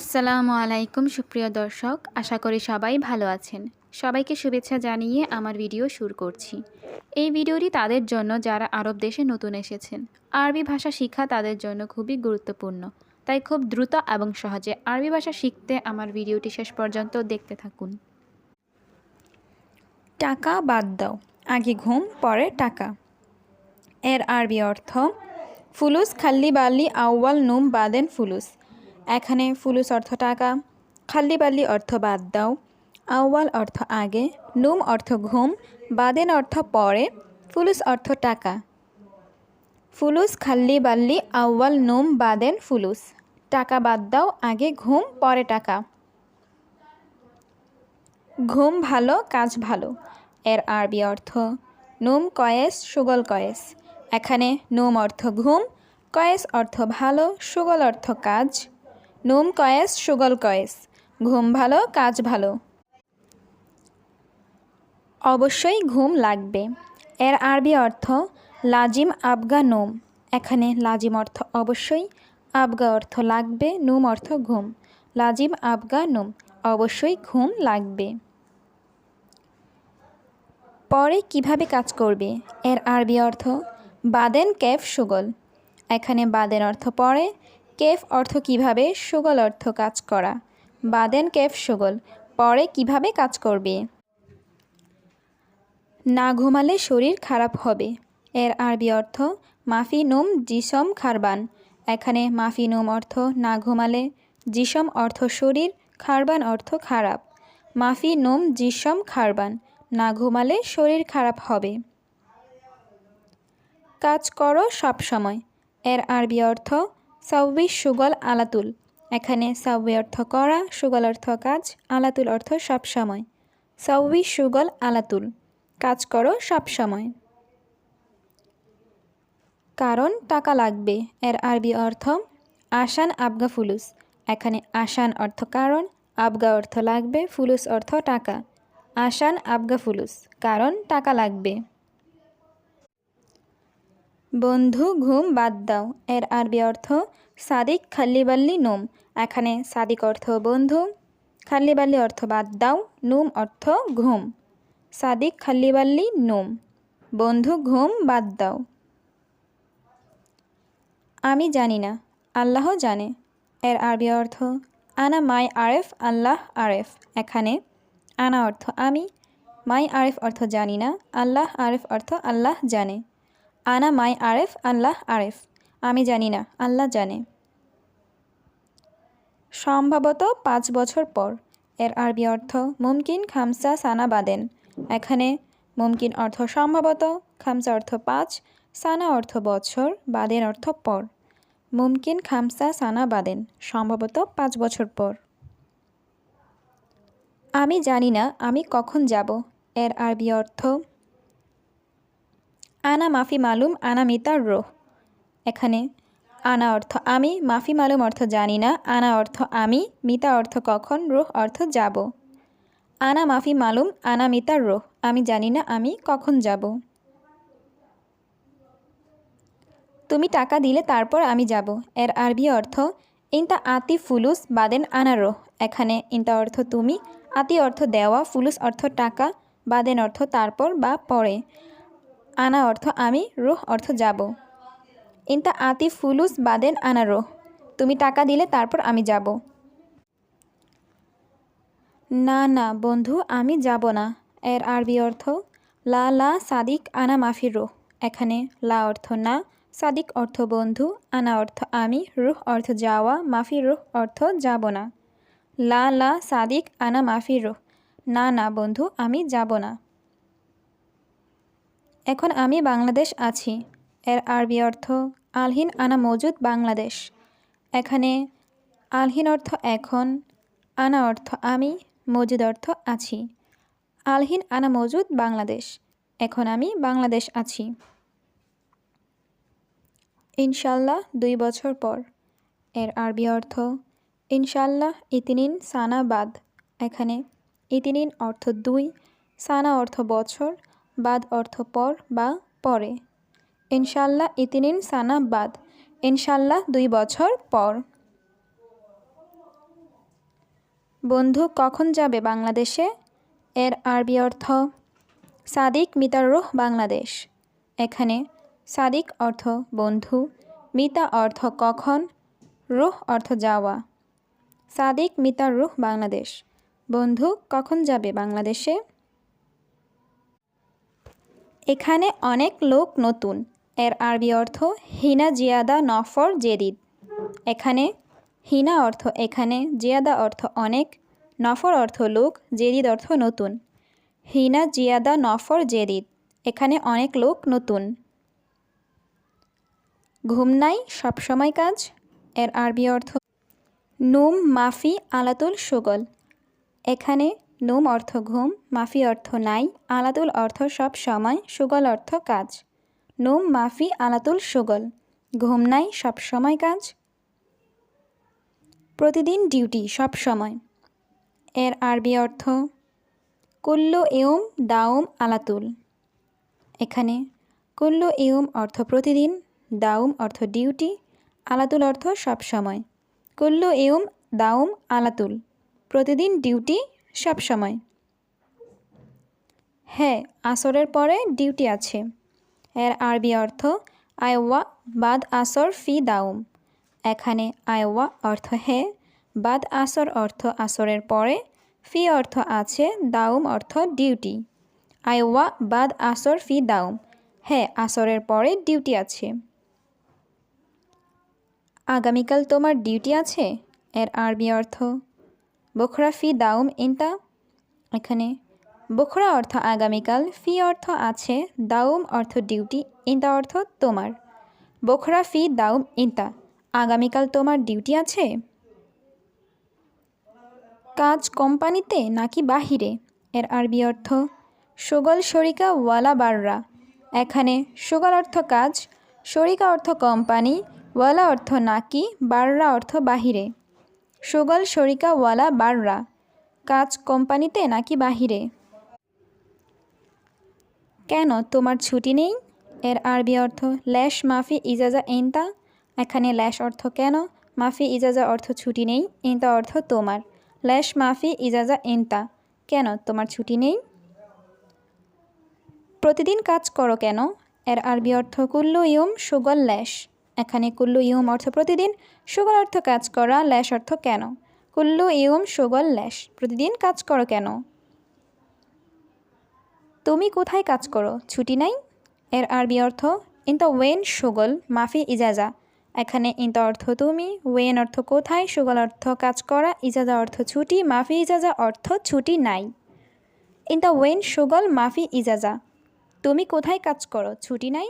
আসসালামু আলাইকুম, সুপ্রিয় দর্শক। আশা করি সবাই ভালো আছেন। সবাইকে শুভেচ্ছা জানিয়ে আমার ভিডিও শুরু করছি। এই ভিডিওটি তাদের জন্য যারা আরব দেশে নতুন এসেছেন। আরবি ভাষা শিক্ষা তাদের জন্য খুবই গুরুত্বপূর্ণ। তাই খুব দ্রুত এবং সহজে আরবি ভাষা শিখতে আমার ভিডিওটি শেষ পর্যন্ত দেখতে থাকুন। টাকা বাদ দাও। আগে ঘুম, পরে টাকা। এর আরবি অর্থ, ফুলুস খাল্লি বাল্লি আউয়াল নুম বাদেন ফুলুস। এখানে ফুলুস অর্থ টাকা, খাল্লি বাল্লি অর্থ বাদ দাও, আউয়াল অর্থ আগে, নুম অর্থ ঘুম, বাদেন অর্থ পরে, ফুলুস অর্থ টাকা। ফুলুস, খাল্লি বাল্লি, আউয়াল, নুম, বাদেন, ফুলুস। টাকা বাদ দাও, আগে ঘুম, পরে টাকা। ঘুম ভালো, কাজ ভালো। এর আরবি অর্থ, নুম কয়েস, সুগল কয়েস। এখানে নুম অর্থ ঘুম, কয়েস অর্থ ভালো, সুগল অর্থ কাজ। নুম কয়েস, সুগল কয়েস। ঘুম ভালো, কাজ ভালো। অবশ্যই ঘুম লাগবে। এর আরবি অর্থ, লাজিম আবগা নুম। এখানে লাজিম অর্থ অবশ্যই, আবগা অর্থ লাগবে, নুম অর্থ ঘুম। লাজিম আবগা নুম, অবশ্যই ঘুম লাগবে। পরে কীভাবে কাজ করবে? এর আরবি অর্থ, বাদেন ক্যাফ সুগল। এখানে বাদেন অর্থ পরে কেফ অর্থ কীভাবে সুগল অর্থ কাজ করা? বাদেন কেফ সুগল, পরে কীভাবে কাজ করবে? না ঘুমালে শরীর খারাপ হবে। এর আরবি অর্থ মাফি নুম জিসম খারবান। এখানে মাফি নুম অর্থ, না ঘুমালে। জিসম অর্থ শরীর, খারবান অর্থ খারাপ। মাফি নুম জিসম খারবান, না ঘুমালে শরীর খারাপ হবে। কাজ করো সব সময় এর আরবি অর্থ সাউবি সুগল আলাতুল। এখানে সাউবি অর্থ করা সুগল অর্থ কাজ, আলাতুল অর্থ সব সময়। সাউবি সুগল আলাতুল। কাজ করো সব সময়। কারণ টাকা লাগবে, এর আরবি অর্থ আসান আবগা ফুলুস। এখানে আসান অর্থ কারণ, আবগা অর্থ লাগবে, ফুলুস অর্থ টাকা। আসান আবগা ফুলুস, কারণ টাকা লাগবে। বন্ধু, ঘুম বাদ দাও। এর আরবি অর্থ, সাদিক খাল্লিবাল্লি নোম। এখানে সাদিক অর্থ বন্ধু খাল্লিবাল্লি অর্থ বাদ দাও, নুম অর্থ ঘুম। সাদিক খাল্লিবাল্লি নোম। বন্ধু, ঘুম বাদ দাও। আমি জানি না, আল্লাহ জানে। এর আরবি অর্থ, আনা মাই আরেফ, আল্লাহ আরেফ। এখানে, আনা অর্থ আমি, মাই আরেফ অর্থ জানি না, আল্লাহ আরেফ অর্থ আল্লাহ জানে। আনা মাই আরেফ, আল্লাহ আরেফ। আমি জানি না, আল্লাহ জানে। সম্ভবত পাঁচ বছর পর। এর আরবি অর্থ, মুমকিন খামসা সানা বাদেন। এখানে মুমকিন অর্থ সম্ভবত, খামসা অর্থ পাঁচ, সানা অর্থ বছর, বাদেন অর্থ পর। মুমকিন খামসা সানা বাদেন, সম্ভবত পাঁচ বছর পর। আমি জানি না, আমি কখন যাব। এর আরবি অর্থ আনা মাফি মালুম, আনা মিতার রোহ। এখানে আনা অর্থ আমি, মাফি মালুম অর্থ জানি না, আনা অর্থ আমি, মিতা অর্থ কখন, রোহ অর্থ যাব। আনা মাফি মালুম, আনা মিতার রোহ, আমি জানি না আমি কখন যাব। তুমি টাকা দিলে তারপর আমি যাব। এর আরবি অর্থ, ইনতা আতি ফুলুস বাদেন আনা রোহ। এখানে ইনতা অর্থ তুমি, আতি অর্থ দেওয়া, ফুলুস অর্থ টাকা, বাদেন অর্থ তারপর বা পরে। আনা অর্থ আমি, রোহ অর্থ যাব। ইনতা আতি ফুলুস বাদেন আনা রোহ। তুমি টাকা দিলে তারপর আমি যাব। না না, বন্ধু, আমি যাব না। এর আরবি অর্থ, লা লা, সাদিক, আনা মাফি রোহ। এখানে লা অর্থ না, সাদিক অর্থ বন্ধু, আনা অর্থ আমি, রুহ অর্থ যাওয়া মাফি রুহ অর্থ যাব না। লা লা, সাদিক, আনা মাফি রুহ। না না, বন্ধু, আমি যাব না। এখন আমি বাংলাদেশ আছি। এর আরবি অর্থ, আলহিন আনা মজুদ বাংলাদেশ। এখানে আলহিন অর্থ এখন, আনা অর্থ আমি, মজুদ অর্থ আছি। আলহিন আনা মজুদ বাংলাদেশ। এখন আমি বাংলাদেশ আছি। ইনশাল্লাহ দুই বছর পর। এর আরবি অর্থ, ইনশাল্লাহ ইতিনিন সানা বাদ। এখানে ইতিনিন অর্থ দুই, সানা অর্থ বছর বাদ অর্থ পর বা পরে। ইনশাল্লাহ ইতিনিন সানা বাদ। ইনশাল্লাহ দুই বছর পর। বন্ধু, কখন যাবে বাংলাদেশে? এর আরবি অর্থ, সাদিক মিতার রুহ বাংলাদেশ। এখানে সাদিক অর্থ বন্ধু, মিতা অর্থ কখন, রুহ অর্থ যাওয়া। সাদিক মিতার রুহ বাংলাদেশ। বন্ধু, কখন যাবে বাংলাদেশে? এখানে অনেক লোক নতুন। এর আরবি অর্থ হিনা জিয়াদা নফর জেদিদ এখানে হিনা অর্থ এখানে, জিয়াদা অর্থ অনেক, নফর অর্থ লোক, জেদিদ অর্থ নতুন। হিনা জিয়াদা নফর জেদিদ এখানে অনেক লোক নতুন। ঘুম নাই সবসময় কাজ। এর আরবি অর্থ নুম মাফি আলাতুল সুগল এখানে নুম অর্থ ঘুম, মাফি অর্থ নাই, আলাতুল অর্থ সব সময়, সুগল অর্থ কাজ। নুম, মাফি, আলাতুল, সুগল। ঘুম নাই, সব সময় কাজ। প্রতিদিন ডিউটি, সব সময়। এর আরবি অর্থ, কুল্লু ইউম, দাউম, আলাতুল। এখানে, কুল্লু ইউম অর্থ প্রতিদিন, দাউম অর্থ ডিউটি, আলাতুল অর্থ সব সময়। কুল্লু ইউম, দাউম, আলাতুল। প্রতিদিন ডিউটি সব সময়। হ্যাঁ আসরের পরে ডিউটি আছে। এর আরবি অর্থ আয়ওয়া বাদ আসর ফি দাউম এখানে আয়ওয়া অর্থ, হে। বাদ আসর অর্থ, আসরের পরে। ফি অর্থ আছে দাউম অর্থ, ডিউটি। আয়ওয়া বাদ আসর ফি দাউম হ্যাঁ আসরের পরে ডিউটি আছে। আগামীকাল তোমার ডিউটি আছে? এর আরবি অর্থ বখরা ফি দাউম ইনতা। এখানে বখরা অর্থ আগামীকাল, ফি অর্থ আছে, দাউম অর্থ ডিউটি, ইনতা অর্থ তোমার। বখরা ফি দাউম ইনতা, আগামীকাল তোমার ডিউটি আছে? কাজ কোম্পানিতে নাকি বাহিরে? এর আরবি অর্থ, সুগল শরিকা ওয়ালা বাররা। এখানে সুগল অর্থ কাজ, শরিকা অর্থ কোম্পানি, ওয়ালা অর্থ নাকি, বাররা অর্থ বাহিরে। সুগল শরিকা ওয়ালা বাররা। কাজ কোম্পানিতে নাকি বাহিরে? কেন তোমার ছুটি নেই? এর আরবি অর্থ, ল্যাশ মাফি ইজাজা এনতা এখানে ল্যাশ অর্থ কেন? মাফি ইজাজা অর্থ ছুটি নেই ইনতা অর্থ তোমার। ল্যাশ মাফি ইজাজা এনতা। কেন তোমার ছুটি নেই? প্রতিদিন কাজ করো কেন? এর আরবি অর্থ, কুল্লু ইউম সুগল ল্যাশ এখানে কুল্লু ইউম অর্থ প্রতিদিন, সুগল অর্থ কাজ করা, ল্যাশ অর্থ কেন? কুল্লু ইউম সুগল, ল্যাশ, প্রতিদিন কাজ করো কেন? তুমি কোথায় কাজ করো? ছুটি নাই? এর আরবি অর্থ ইন দ্য ওয়েন সুগল, মাফি, ইজাজা। এখানে ইন দ্য অর্থ তুমি ওয়েন অর্থ কোথায়, সুগল অর্থ কাজ করা, ইজাজা অর্থ ছুটি, মাফি, ইজাজা অর্থ ছুটি নাই। ইন দ্য ওয়েন সুগল, মাফি, ইজাজা। তুমি কোথায় কাজ করো? ছুটি নাই?